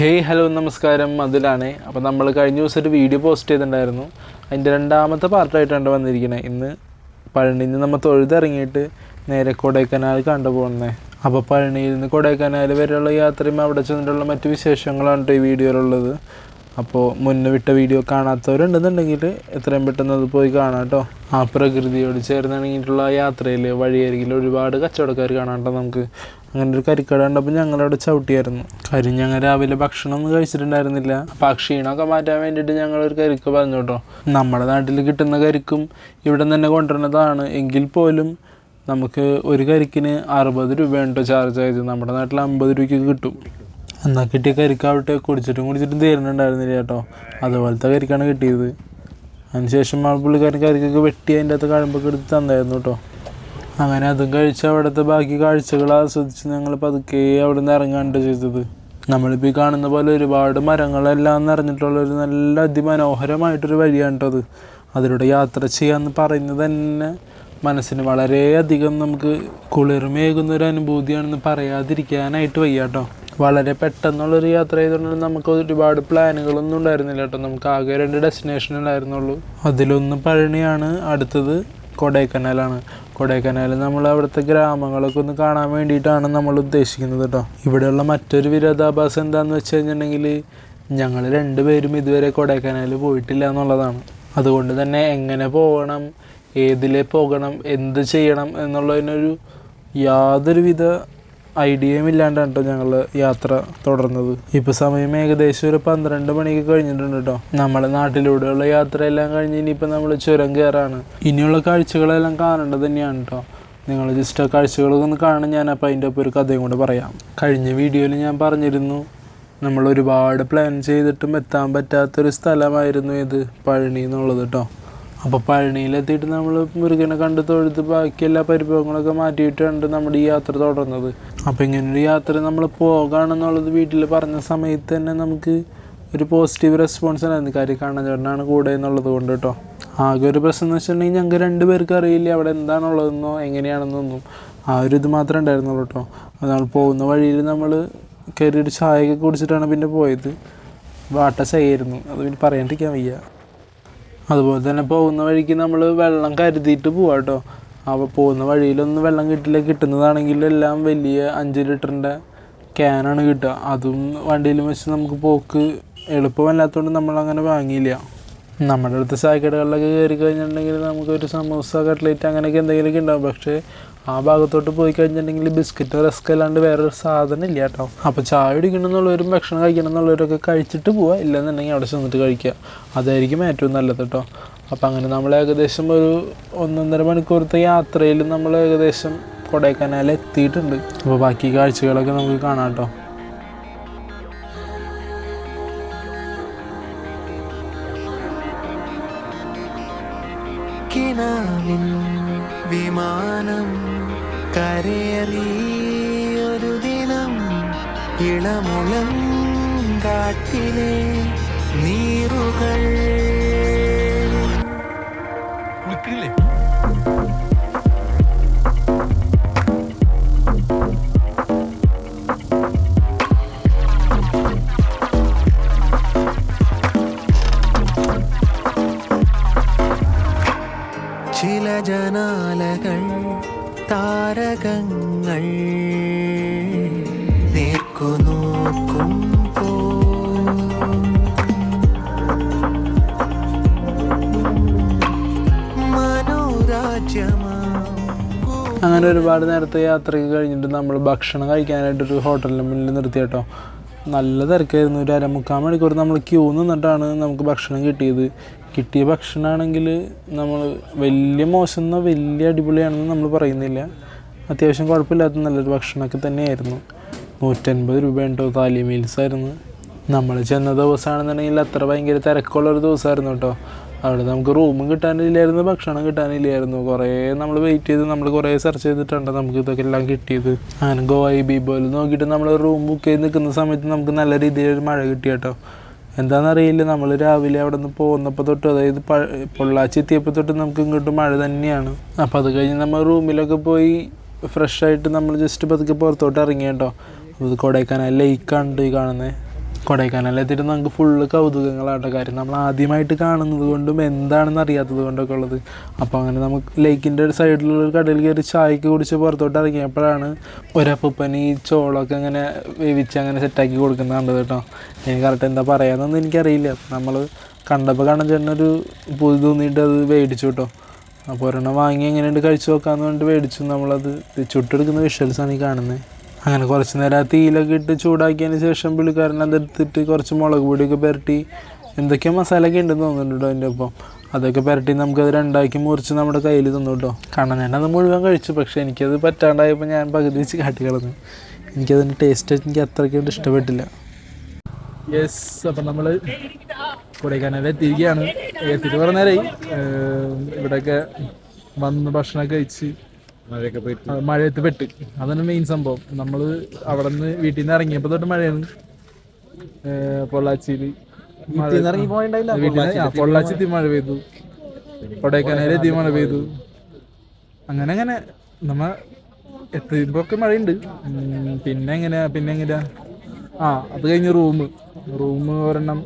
Hey hello നമസ്കാരം. അതിലാണ്. അപ്പോൾ നമ്മൾ കഴിഞ്ഞ ദിവസം ഒരു വീഡിയോ പോസ്റ്റ് ചെയ്തിട്ടുണ്ടായിരുന്നു. അതിന്റെ രണ്ടാമത്തെ പാർട്ടായിട്ടാണ് വന്നിരിക്കുന്നത് ഇന്ന് പഴനിയിൽ നിന്ന് നമ്മൾ തൊഴുതിറങ്ങിയിട്ട് നേരെ കൊടൈക്കനാൽ കണ്ടു പോകുന്നത് അപ്പോൾ പഴനിയിൽ നിന്ന് കൊടൈക്കനാൽ വരെയുള്ള യാത്രയും അവിടെ ചെന്നിട്ടുള്ള മറ്റു വിശേഷങ്ങളാണ് ഈ വീഡിയോയിലുള്ളത് അപ്പോൾ മുന്നേ വിട്ട വീഡിയോ കാണാത്തവരുണ്ടെന്നുണ്ടെങ്കിൽ എത്രയും പെട്ടെന്ന് അത് പോയി കാണാം കേട്ടോ. ആ പ്രകൃതിയോട് ചേർന്നിണങ്ങിയിട്ടുള്ള യാത്രയിൽ വഴിയരികിൽ ഒരുപാട് കച്ചവടക്കാർ കാണാം കേട്ടോ നമുക്ക്. അങ്ങനെ ഒരു കരിക്കട കണ്ടപ്പോൾ ഞങ്ങളവിടെ ചവിട്ടിയായിരുന്നു. കാര്യം ഞങ്ങൾ രാവിലെ ഭക്ഷണം ഒന്നും കഴിച്ചിട്ടുണ്ടായിരുന്നില്ല. അപ്പം ആ ക്ഷീണമൊക്കെ മാറ്റാൻ വേണ്ടിയിട്ട് ഞങ്ങളൊരു കരിക്ക് പറഞ്ഞു കേട്ടോ. നമ്മുടെ നാട്ടിൽ കിട്ടുന്ന കരിക്കും ഇവിടെ തന്നെ കൊണ്ടുവരുന്നതാണ്. എങ്കിൽ പോലും നമുക്ക് ഒരു കരിക്കിന് അറുപത് രൂപയാണ് ചാർജ് ആയത്. നമ്മുടെ നാട്ടിൽ അമ്പത് രൂപയ്ക്ക് കിട്ടും. എന്നാൽ കിട്ടിയ കരിക്കാവട്ടെ കുടിച്ചിട്ടും കുടിച്ചിട്ടും തീരുന്നുണ്ടായിരുന്നില്ല കേട്ടോ. അതുപോലത്തെ കരിക്കാണ് കിട്ടിയത്. അതിനുശേഷം ആ പുള്ളിക്കാരൻ കരിക്കൊക്കെ വെട്ടി അതിന്റെ അകത്ത് കഴമ്പൊക്കെ എടുത്ത് തന്നായിരുന്നു കേട്ടോ. അങ്ങനെ അതും കഴിച്ച് അവിടുത്തെ ബാക്കി കാഴ്ചകൾ ആസ്വദിച്ച് ഞങ്ങൾ പതുക്കെ അവിടെ നിന്ന് ഇറങ്ങാണ്ട് ചെയ്തത്. നമ്മളിപ്പോൾ കാണുന്ന പോലെ ഒരുപാട് മരങ്ങളെല്ലാം നിറഞ്ഞിട്ടുള്ള ഒരു നല്ല അതിമനോഹരമായിട്ടൊരു വഴിയാണ് അത് അതിലൂടെ യാത്ര ചെയ്യാന്ന് പറയുന്നത് തന്നെ മനസ്സിന് വളരെയധികം നമുക്ക് കുളിർമേകുന്ന ഒരു അനുഭൂതിയാണെന്ന് പറയാതിരിക്കാനായിട്ട് വയ്യ കേട്ടോ വളരെ പെട്ടെന്നുള്ളൊരു യാത്ര ചെയ്തുകൊണ്ട് നമുക്ക് ഒരുപാട് പ്ലാനുകളൊന്നും ഉണ്ടായിരുന്നില്ല കേട്ടോ നമുക്ക് ആകെ രണ്ട് ഡെസ്റ്റിനേഷൻ ഉണ്ടായിരുന്നുള്ളൂ അതിലൊന്ന് പഴനിയാണ് അടുത്തത് കൊടൈക്കനാലാണ്. കൊടൈക്കനാൽ നമ്മൾ അവിടുത്തെ ഗ്രാമങ്ങളൊക്കെ ഒന്ന് കാണാൻ വേണ്ടിയിട്ടാണ് നമ്മൾ ഉദ്ദേശിക്കുന്നത് കേട്ടോ ഇവിടെയുള്ള മറ്റൊരു വിരോധാഭാസം എന്താണെന്ന് വെച്ച് കഴിഞ്ഞിട്ടുണ്ടെങ്കിൽ ഞങ്ങൾ രണ്ടുപേരും ഇതുവരെ കൊടൈക്കനാൽ പോയിട്ടില്ല എന്നുള്ളതാണ്. അതുകൊണ്ട് തന്നെ എങ്ങനെ പോകണം ഏതിലെ പോകണം എന്ത് ചെയ്യണം എന്നുള്ളതിനൊരു യാതൊരുവിധ ഐഡിയയും ഇല്ലാണ്ടാണ് കേട്ടോ ഞങ്ങൾ യാത്ര തുടർന്നത്. ഇപ്പോൾ സമയം ഏകദേശം ഒരു പന്ത്രണ്ട് മണിക്ക് കഴിഞ്ഞിട്ടുണ്ട് കേട്ടോ നമ്മളെ നാട്ടിലൂടെയുള്ള യാത്രയെല്ലാം കഴിഞ്ഞ് ഇനിയിപ്പോൾ നമ്മൾ ചുരം കയറാണ് ഇനിയുള്ള കാഴ്ചകളെല്ലാം കാണേണ്ടത് തന്നെയാണ് കേട്ടോ നിങ്ങൾ ജസ്റ്റ് ആ കാഴ്ചകളൊക്കെ ഒന്ന് കാണാൻ ഞാൻ അപ്പോൾ അതിന്റെ ഒപ്പം ഒരു കഥയും കൂടെ പറയാം. കഴിഞ്ഞ വീഡിയോയിൽ ഞാൻ പറഞ്ഞിരുന്നു നമ്മൾ ഒരുപാട് പ്ലാൻ ചെയ്തിട്ടും എത്താൻ പറ്റാത്തൊരു സ്ഥലമായിരുന്നു ഇത് പഴനി എന്നുള്ളത് കേട്ടോ അപ്പോൾ പഴനിയിലെത്തിയിട്ട് നമ്മൾ മുരുകനെ കണ്ട് തൊഴുത്ത് ബാക്കി എല്ലാ പരിഭവങ്ങളൊക്കെ മാറ്റിയിട്ടുണ്ട് നമ്മുടെ ഈ യാത്ര തുടർന്നത്. അപ്പോൾ ഇങ്ങനൊരു യാത്ര നമ്മൾ പോകാണെന്നുള്ളത് വീട്ടിൽ പറഞ്ഞ സമയത്ത് തന്നെ നമുക്ക് ഒരു പോസിറ്റീവ് റെസ്പോൺസ് ഉണ്ടായിരുന്നു കാര്യം കാണാൻ ചേട്ടനാണ് കൂടെ എന്നുള്ളത് കൊണ്ട് കേട്ടോ ആകെ ഒരു പ്രശ്നം എന്ന് വെച്ചിട്ടുണ്ടെങ്കിൽ ഞങ്ങൾക്ക് രണ്ട് അറിയില്ല അവിടെ എന്താണുള്ളതെന്നോ എങ്ങനെയാണെന്നൊന്നും ആ ഒരു ഇത് മാത്രമേ ഉണ്ടായിരുന്നുള്ളൂ കേട്ടോ അത് നമ്മൾ പോകുന്ന വഴിയിൽ നമ്മൾ കയറിയിട്ട് ചായയൊക്കെ കുടിച്ചിട്ടാണ് പിന്നെ പോയത്. വാട്ട ആയിരുന്നു. അത് പിന്നെ പറയാണ്ടിരിക്കാൻ വയ്യ. അതുപോലെ തന്നെ പോകുന്ന വഴിക്ക് നമ്മൾ വെള്ളം കരുതിയിട്ട് പോവാം കേട്ടോ അപ്പോൾ പോകുന്ന വഴിയിലൊന്നും വെള്ളം കിട്ടില്ല. കിട്ടുന്നതാണെങ്കിൽ എല്ലാം വലിയ അഞ്ച് ലിറ്ററിന്റെ ക്യാനാണ് കിട്ടുക. അതും വണ്ടിയിൽ വെച്ച് നമുക്ക് പോക്ക് എളുപ്പമല്ലാത്തതുകൊണ്ട് നമ്മളങ്ങനെ വാങ്ങിയില്ല. നമ്മുടെ അടുത്ത് ചായക്കടകളിലൊക്കെ കയറി കഴിഞ്ഞിട്ടുണ്ടെങ്കിൽ നമുക്കൊരു സമൂസ കട്ട്ലേറ്റ് അങ്ങനെയൊക്കെ എന്തെങ്കിലുമൊക്കെ ഉണ്ടാവും. പക്ഷേ ആ ഭാഗത്തോട്ട് പോയി കഴിഞ്ഞിട്ടുണ്ടെങ്കിൽ ബിസ്ക്കറ്റ് റസ്ക് അല്ലാണ്ട് വേറൊരു സാധനം ഇല്ല കേട്ടോ. അപ്പോൾ ചായ കുടിക്കണമെന്നുള്ളവരും ഭക്ഷണം കഴിക്കണം എന്നുള്ളവരൊക്കെ കഴിച്ചിട്ട് പോവുക ഇല്ലെന്നുണ്ടെങ്കിൽ അവിടെ ചെന്നിട്ട് കഴിക്കുക. അതായിരിക്കും ഏറ്റവും നല്ലത് കേട്ടോ. അപ്പോൾ അങ്ങനെ നമ്മൾ ഏകദേശം ഒരു ഒന്നൊന്നര മണിക്കൂറത്തെ യാത്രയിൽ നമ്മൾ ഏകദേശം കൊടൈക്കനാൽ എത്തിയിട്ടുണ്ട്. അപ്പോൾ ബാക്കി കാഴ്ചകളൊക്കെ നമുക്ക് കാണാം കേട്ടോ. കിനാവിൻ വിമാനം കരയേറിയൊരു ദിനം ഇളമുളം കാട്ടിലെ നീറുകൾ അങ്ങനെ ഒരുപാട് നേരത്തെ യാത്ര കഴിഞ്ഞിട്ട് നമ്മൾ ഭക്ഷണം കഴിക്കാനായിട്ടൊരു ഹോട്ടലിന് മുന്നിൽ നിർത്തി കേട്ടോ. നല്ല തിരക്കായിരുന്നു ഒരു അരമുക്കാൽ മണിക്കൂർ നമ്മൾ ക്യൂ നിന്നിട്ടാണ് നമുക്ക് ഭക്ഷണം കിട്ടിയത്. കിട്ടിയ ഭക്ഷണമാണെങ്കിൽ നമ്മൾ വലിയ മോശം എന്നോ വലിയ അടിപൊളിയാണെന്ന് നമ്മൾ പറയുന്നില്ല. അത്യാവശ്യം കുഴപ്പമില്ലാത്ത നല്ലൊരു ഭക്ഷണമൊക്കെ തന്നെയായിരുന്നു. നൂറ്റൻപത് രൂപയുണ്ടോ താലി മീൽസ് ആയിരുന്നു. നമ്മൾ ചെന്ന ദിവസമാണെന്നുണ്ടെങ്കിൽ അത്ര ഭയങ്കര തിരക്കുള്ളൊരു ദിവസമായിരുന്നു കേട്ടോ. അവിടെ നമുക്ക് റൂമും കിട്ടാനില്ലായിരുന്നു ഭക്ഷണം കിട്ടാനില്ലായിരുന്നു. കുറേ നമ്മൾ വെയിറ്റ് ചെയ്ത് നമ്മൾ കുറേ സെർച്ച് ചെയ്തിട്ടുണ്ട് നമുക്ക് ഇതൊക്കെ എല്ലാം കിട്ടിയത്. അങ്ങനെ ഗോവായി ബീബോയിൽ നോക്കിയിട്ട് നമ്മൾ റൂം ബുക്ക് ചെയ്ത് നിൽക്കുന്ന സമയത്ത് നമുക്ക് നല്ല രീതിയിലൊരു മഴ കിട്ടി കേട്ടോ. എന്താണെന്നറിയില്ല നമ്മൾ രാവിലെ അവിടെ നിന്ന് പോകുന്നപ്പോൾ തൊട്ട് അതായത് പ പൊള്ളാച്ചി എത്തിയപ്പോൾ തൊട്ട് നമുക്ക് ഇങ്ങോട്ട് മഴ തന്നെയാണ്. അപ്പോൾ അത് കഴിഞ്ഞ് നമ്മൾ റൂമിലൊക്കെ പോയി ഫ്രഷ് ആയിട്ട് നമ്മൾ ജസ്റ്റ് പതുക്കെ പുറത്തോട്ട് ഇറങ്ങി കേട്ടോ. കൊടൈക്കനാൽ ലേക്കാണ് ഈ കാണുന്നത് കൊടൈക്കനാലെത്തിയിട്ട് നമുക്ക് ഫുള്ള് കൗതുകങ്ങളാട്ടോ കാര്യം. നമ്മൾ ആദ്യമായിട്ട് കാണുന്നത് കൊണ്ടും എന്താണെന്ന് അറിയാത്തത് കൊണ്ടൊക്കെ ഉള്ളത്. അപ്പോൾ അങ്ങനെ നമുക്ക് ലേക്കിന്റെ ഒരു സൈഡിലുള്ള ഒരു കടയിൽ കയറി ചായക്ക് കുടിച്ച് പുറത്തോട്ട് ഇറങ്ങിയപ്പോഴാണ് ഒരപ്പൂപ്പൻ ഈ ചോളൊക്കെ അങ്ങനെ വേവിച്ച് അങ്ങനെ സെറ്റാക്കി കൊടുക്കുന്നത് കണ്ടത് കേട്ടോ. എനിക്ക് കറക്റ്റ് എന്താ പറയാന്നൊന്നും എനിക്കറിയില്ല. നമ്മൾ കണ്ടപ്പോൾ കണ്ണൻ ചേട്ടനൊരു പുതു തോന്നിയിട്ട് അത് മേടിച്ചു കേട്ടോ അപ്പോൾ ഒരെണ്ണം വാങ്ങി എങ്ങനെയുണ്ട് കഴിച്ചു നോക്കാമെന്ന് പറഞ്ഞിട്ട് മേടിച്ചു നമ്മളത് ചുട്ടെടുക്കുന്ന വിഷ്വൽസാണ് ഈ കാണുന്നത് അങ്ങനെ കുറച്ച് നേരം ആ തീയിലൊക്കെ ഇട്ട് ചൂടാക്കിയതിന് ശേഷം പുള്ളിക്കാരൻ അതെടുത്തിട്ട് കുറച്ച് മുളക് പൊടിയൊക്കെ പുരട്ടി എന്തൊക്കെയോ മസാലയൊക്കെ ഉണ്ടെന്ന് തോന്നുന്നുണ്ട് കേട്ടോ അതിന്റെ ഒപ്പം. അതൊക്കെ പുരട്ടി നമുക്കത് രണ്ടാക്കി മുറിച്ച് നമ്മുടെ കയ്യിൽ തന്നു കേട്ടോ കണ്ണനേണ്ട അത് മുഴുവൻ കഴിച്ചു പക്ഷേ എനിക്കത് പറ്റാണ്ടായപ്പോൾ ഞാൻ പകുതി വെച്ച് കാട്ടിക്കളഞ്ഞു എനിക്കതിന്റെ ടേസ്റ്റ് എനിക്ക് അത്രയ്ക്കൊണ്ട് ഇഷ്ടപ്പെട്ടില്ല. യെസ് അപ്പം നമ്മൾ കൊടൈക്കനാൽ എത്തിയിരിക്കുകയാണ്. എത്തിയിട്ട് കുറേ നേരമായി ഇവിടെയൊക്കെ വന്ന് ഭക്ഷണമൊക്കെ കഴിച്ച് മഴയത്ത് പെട്ട്. അതാണ് മെയിൻ സംഭവം. നമ്മൾ അവിടെ നിന്ന് വീട്ടിൽ നിന്ന് ഇറങ്ങിയപ്പോൾ തൊട്ട് മഴയാണ് പൊള്ളാച്ചിയിൽ വീട്ടിൽ ഇറങ്ങി പോയിണ്ടായില്ല പൊള്ളാച്ചി എത്തി മഴ പെയ്തു. കൊടൈക്കനാൽ എത്തി മഴ പെയ്തു. അങ്ങനെ അങ്ങനെ. നമ്മ എത്തുമ്പോ ഒക്കെ മഴയുണ്ട് പിന്നെ എങ്ങനെയാ പിന്നെ എങ്ങനെയാ? ആ അത് കഴിഞ്ഞ് റൂം റൂം ഒരെണ്ണം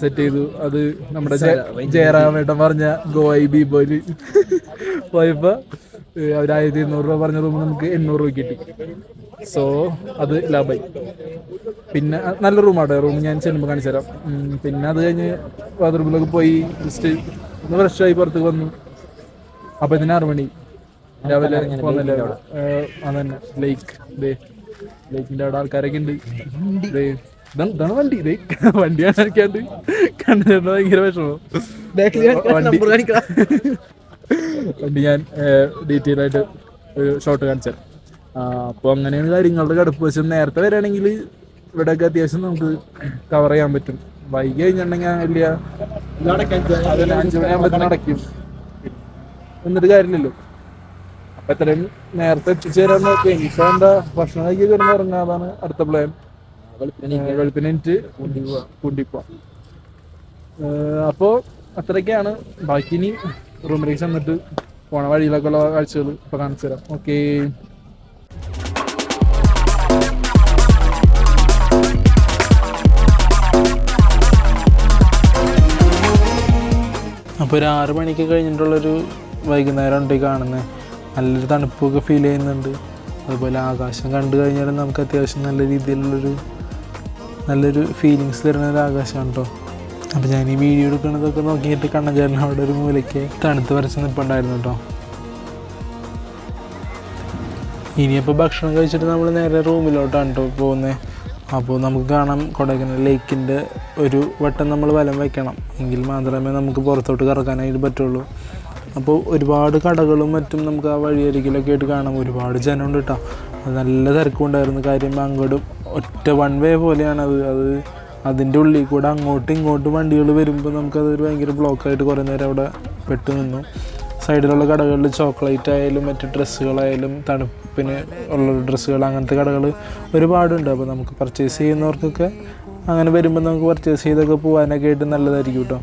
സെറ്റ് ചെയ്തു. അത് നമ്മുടെ ജയ- ജയറാമേട്ടൻ പറഞ്ഞ ഗോഐ ബി ബോയിൽ. പോയപ്പോ ഏഹ്, അവർ ആയിരത്തി ഇരുന്നൂറ് രൂപ പറഞ്ഞ റൂം നമുക്ക് എണ്ണൂറ് രൂപ കിട്ടി. സോ അത് ലാഭമായി. പിന്നെ നല്ല റൂമാട്ടോ റൂം ഞാൻ ചെല്ലുമ്പോൾ കാണിച്ചു തരാം. പിന്നെ അത് കഴിഞ്ഞ് ബാത്റൂമിലൊക്കെ പോയി ജസ്റ്റ് ഒന്ന് ഫ്രഷ് ആയി പുറത്തേക്ക് വന്നു. അപ്പം ഇതിന് ആറ് മണി രാവിലെ പോന്നല്ലേ അവിടെ. അതന്നെ. ലേക്ക് ദേ. ലേക്കിന്റെ അവിടെ ആൾക്കാരൊക്കെ ഉണ്ട്. ഇതാണ് വണ്ടി. ദേ വണ്ടി കാണിക്കാണ്ട് കണ്ടു ഭയങ്കര വിഷമം. വണ്ടി ഞാൻ ഡീറ്റെയിൽ ആയിട്ട് ഒരു ഷോട്ട് കാണിച്ചു തരാം. അപ്പോൾ അങ്ങനെയാണ് കാര്യങ്ങളുടെ കടുപ്പ്. വശം നേരത്തെ വരികയാണെങ്കിൽ ഇവിടെയൊക്കെ അത്യാവശ്യം നമുക്ക് കവർ ചെയ്യാൻ പറ്റും. വൈകി കഴിഞ്ഞിട്ടുണ്ടെങ്കിൽ വലിയ അതിന് അഞ്ചു മണിയാകുമ്പോഴത്തേനും അടയ്ക്കും എന്നിട്ട് കാര്യമില്ലല്ലോ. അപ്പൊ എത്രയും നേരത്തെ എത്തിച്ചേരാൻ നോക്കി. ഇനിയിപ്പോ എന്താ? ഭക്ഷണം കഴിക്കി കിടന്ന് ഇറങ്ങാം അതാണ് അടുത്ത പ്ലാൻ വെളുപ്പിനെ എനിക്ക് കൂട്ടിപ്പോ അപ്പോ അത്രയൊക്കെയാണ്. ബാക്കി ഇനി റൂമിലേക്ക് ചെന്നിട്ട് പോണ വഴിയിലൊക്കെ ഉള്ള കാഴ്ചകൾ ഇപ്പൊ കാണിച്ചു തരാം. ഓക്കേ അപ്പോൾ ഒരു ആറ് മണിക്ക് കഴിഞ്ഞിട്ടുള്ളൊരു വൈകുന്നേരം ഉണ്ട് ഈ കാണുന്നത് നല്ലൊരു തണുപ്പൊക്കെ ഫീൽ ചെയ്യുന്നുണ്ട്. അതുപോലെ ആകാശം കണ്ടു കഴിഞ്ഞാൽ നമുക്ക് അത്യാവശ്യം നല്ല രീതിയിലുള്ളൊരു നല്ലൊരു ഫീലിങ്സ് തരുന്ന ഒരു ആകാശമാണ് കേട്ടോ അപ്പോൾ ഞാൻ ഈ വീഡിയോ എടുക്കുന്നതൊക്കെ നോക്കിയിട്ട് കണ്ണഞ്ചേരൻ അവിടെ ഒരു മൂലയ്ക്ക് തണുത്ത് വരച്ച് നിൽപ്പുണ്ടായിരുന്നു കേട്ടോ ഇനിയിപ്പോൾ ഭക്ഷണം കഴിച്ചിട്ട് നമ്മൾ നേരെ റൂമിലോട്ടാണ് കേട്ടോ പോകുന്നത് അപ്പോൾ നമുക്ക് കാണാം കൊടൈക്കനാൽ ലേക്കിന്റെ ഒരു വട്ടം നമ്മൾ വലം വയ്ക്കണം എങ്കിൽ മാത്രമേ നമുക്ക് പുറത്തോട്ട് കറക്കാനായിട്ട് പറ്റുള്ളൂ. അപ്പോൾ ഒരുപാട് കടകളും മറ്റും നമുക്ക് ആ വഴിയരികിലൊക്കെ ആയിട്ട് കാണാം. ഒരുപാട് ജനമുണ്ട് കേട്ടോ നല്ല തിരക്കുണ്ടായിരുന്നു. കാര്യം അങ്ങോട്ടും ഒറ്റ വൺ വേ പോലെയാണ് അത് അത് അതിന്റെ ഉള്ളിൽ കൂടെ അങ്ങോട്ടും ഇങ്ങോട്ടും വണ്ടികൾ വരുമ്പോൾ നമുക്കതൊരു ഭയങ്കര ബ്ലോക്കായിട്ട് കുറേ നേരം അവിടെ പെട്ടു നിന്നു. സൈഡിലുള്ള കടകളിൽ ചോക്ലേറ്റ് ആയാലും മറ്റ് ഡ്രസ്സുകളായാലും തണുപ്പിന് ഉള്ള ഡ്രസ്സുകൾ അങ്ങനത്തെ കടകൾ ഒരുപാടുണ്ട്. അപ്പോൾ നമുക്ക് പർച്ചേസ് ചെയ്യുന്നവർക്കൊക്കെ അങ്ങനെ വരുമ്പോൾ നമുക്ക് പർച്ചേസ് ചെയ്തൊക്കെ പോകാനൊക്കെ ആയിട്ട് നല്ലതായിരിക്കും കേട്ടോ.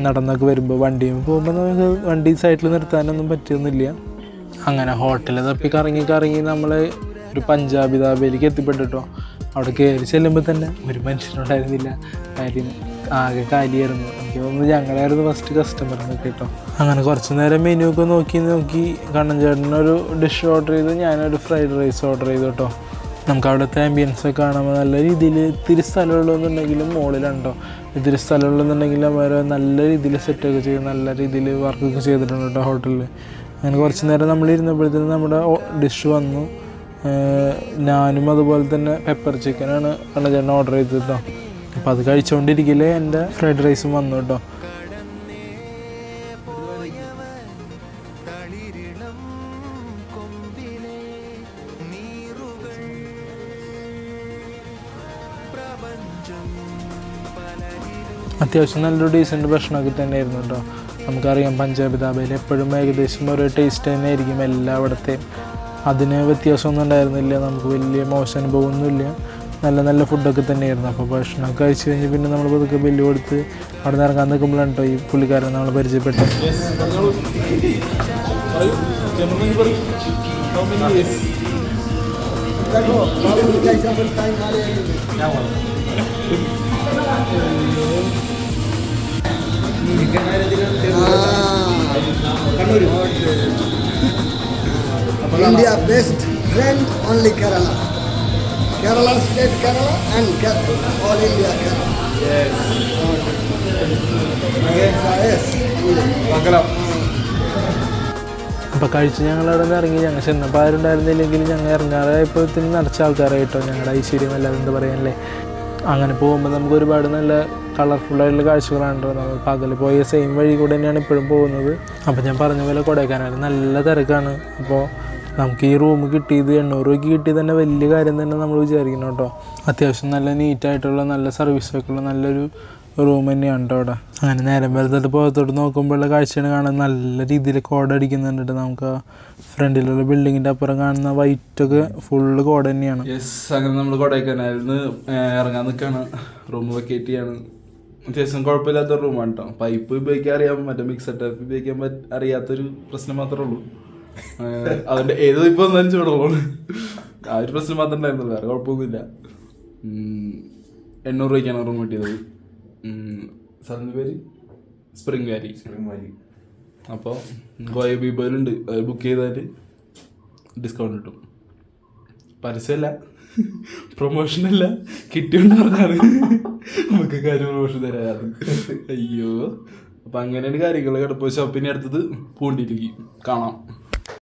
നടന്നൊക്കെ വരുമ്പോൾ വണ്ടിയും പോകുമ്പോൾ നമുക്ക് വണ്ടി സൈഡിൽ നിർത്താനൊന്നും പറ്റിയൊന്നുമില്ല. അങ്ങനെ ഹോട്ടലിൽ തപ്പി കറങ്ങി കറങ്ങി നമ്മൾ ഒരു പഞ്ചാബി ധാബയിലേക്ക് എത്തിപ്പെട്ടിട്ടോ അവിടെ കയറി ചെല്ലുമ്പോൾ തന്നെ ഒരു മനുഷ്യനുണ്ടായിരുന്നില്ല. കാര്യം ആകെ കാലിയായിരുന്നു. എനിക്ക് തോന്നുന്നു ഞങ്ങളായിരുന്നു ഫസ്റ്റ് കസ്റ്റമർ എന്നൊക്കെ കേട്ടോ. അങ്ങനെ കുറച്ച് നേരം മെനു ഒക്കെ നോക്കി നോക്കി കണ്ണൻ ചേട്ടനൊരു ഡിഷ് ഓർഡർ ചെയ്ത്. ഞാനൊരു ഫ്രൈഡ് റൈസ് ഓർഡർ ചെയ്തു കേട്ടോ. നമുക്ക് അവിടുത്തെ ആംബിയൻസ് ഒക്കെ കാണുമ്പോൾ നല്ല രീതിയിൽ ഇത്തിരി സ്ഥലമുള്ളതെന്നുണ്ടെങ്കിലും മുകളിലുണ്ടോ ഇത്തിരി സ്ഥലമുള്ളതെന്നുണ്ടെങ്കിലും അവർ നല്ല രീതിയിൽ സെറ്റൊക്കെ ചെയ്ത് നല്ല രീതിയിൽ വർക്കൊക്കെ ചെയ്തിട്ടുണ്ട് കേട്ടോ ഹോട്ടലിൽ അങ്ങനെ കുറച്ച് നേരം നമ്മൾ ഇരുന്നപ്പോഴത്തേനും നമ്മുടെ ഡിഷ് വന്നു. ഞാനും അതുപോലെ തന്നെ പെപ്പർ ചിക്കനാണ് ചേട്ടൻ ഓർഡർ ചെയ്തത് കേട്ടോ അപ്പോൾ അത് കഴിച്ചുകൊണ്ടിരിക്കലേ എന്റെ ഫ്രൈഡ് റൈസും വന്നു കേട്ടോ അത്യാവശ്യം നല്ലൊരു ഡീസന്റ് ഭക്ഷണമൊക്കെ തന്നെയായിരുന്നു കേട്ടോ നമുക്കറിയാം പഞ്ചാബി ധാബയിൽ എപ്പോഴും ഏകദേശം ഒരു ടേസ്റ്റ് തന്നെ ആയിരിക്കും എല്ലായിടത്തെയും അതിന് വ്യത്യാസമൊന്നും ഉണ്ടായിരുന്നില്ല. നമുക്ക് വലിയ മോശം അനുഭവമൊന്നുമില്ല. നല്ല നല്ല ഫുഡൊക്കെ തന്നെയായിരുന്നു. അപ്പോൾ ഭക്ഷണം കഴിച്ച് കഴിഞ്ഞ് പിന്നെ നമ്മൾ പതുക്കെ ബില്ല് കൊടുത്ത് അവിടെ നിന്ന് ഇറങ്ങാൻ നിൽക്കുമ്പോഴാണ് കേട്ടോ ഈ പുള്ളിക്കാരൻ നമ്മൾ പരിചയപ്പെട്ടത്. India best brand only Kerala. Kerala state Kerala and Kerala, all India Kerala. Yes. Yes. അപ്പോൾ കഴിച്ച് ഞങ്ങൾ അവിടെ നിന്ന് ഇറങ്ങി ഞങ്ങൾ ചെന്നപ്പോൾ ആരുണ്ടായിരുന്നില്ലെങ്കിൽ ഞങ്ങൾ ഇറങ്ങാറായപ്പോഴത്തേന് നിറച്ച ആൾക്കാരായിട്ടോ ഞങ്ങളുടെ ഐശ്വര്യം അല്ലാതെ എന്താ പറയാനല്ലേ അങ്ങനെ പോകുമ്പോൾ നമുക്ക് ഒരുപാട് നല്ല കളർഫുള്ളായിട്ടുള്ള കാഴ്ചകളാണ്. നമ്മൾ പകൽ പോയ സെയിം വഴി കൂടെ തന്നെയാണ് ഇപ്പോഴും പോകുന്നത് അപ്പോൾ ഞാൻ പറഞ്ഞ പോലെ കൊടൈക്കനാൽ നല്ല തിരക്കാണ് അപ്പോൾ നമുക്ക് ഈ റൂം കിട്ടിയത് എണ്ണൂറ് രൂപയ്ക്ക് കിട്ടിയത് തന്നെ വലിയ കാര്യം തന്നെ നമ്മൾ വിചാരിക്കണം കേട്ടോ. അത്യാവശ്യം നല്ല നീറ്റായിട്ടുള്ള നല്ല സർവീസൊക്കെ ഉള്ള നല്ലൊരു റൂം തന്നെയാണ് കേട്ടോ അവിടെ. അങ്ങനെ നേരം വലുതായിട്ട് പുറത്തോട്ട് നോക്കുമ്പോഴുള്ള കാഴ്ചയാണ് കാണാൻ നല്ല രീതിയിൽ കോടടിക്കുന്നുണ്ട് ട്ടോ. നമുക്ക് ഫ്രണ്ടിലുള്ള ബിൽഡിങ്ങിന്റെ അപ്പുറം കാണുന്ന വൈറ്റൊക്കെ ഫുള്ള് കോട തന്നെയാണ്. യെസ് അങ്ങനെ നമ്മൾ കൊടൈക്കനാലിൽ ഇറങ്ങാൻ നിൽക്കുകയാണ് റൂം വെക്കേറ്റ് ചെയ്യാണ്. അത്യാവശ്യം കുഴപ്പമില്ലാത്ത റൂമാണ് കേട്ടോ. പൈപ്പ് ഉപയോഗിക്കാൻ അറിയാം മറ്റേ മിക്സർ ടൈപ്പ് ഉപയോഗിക്കാൻ അറിയാത്തൊരു പ്രശ്നം മാത്രമേ ഉള്ളൂ. ഏഹ് അതിന്റെ ഏത് ഇപ്പൊ വന്നാലും ചൂടുള്ളൂ ആ ഒരു പ്രശ്നം മാത്രം ഉണ്ടായിരുന്നുള്ളൂ വേറെ കുഴപ്പമൊന്നുമില്ല. എണ്ണൂറ് രൂപയ്ക്കാണ് റൂം കിട്ടിയത്. സ്ഥലത്തിന്റെ പേര്? സ്പ്രിംഗ് വാലി അപ്പോൾ ഗോയ ബീബോയിലുണ്ട് അത് ബുക്ക് ചെയ്താൽ ഡിസ്കൗണ്ട് കിട്ടും. പരസ്യമല്ല പ്രൊമോഷനല്ല കിട്ടിയോണ്ട് പറഞ്ഞാണ് നമുക്ക് കാര്യം പ്രൊമോഷൻ തരാറ് അയ്യോ അപ്പം അങ്ങനെയാണ് കാര്യങ്ങൾ കിടപ്പോൾ ഷോപ്പിന് അടുത്തത് പൂണ്ടിരിക്കും കാണാം.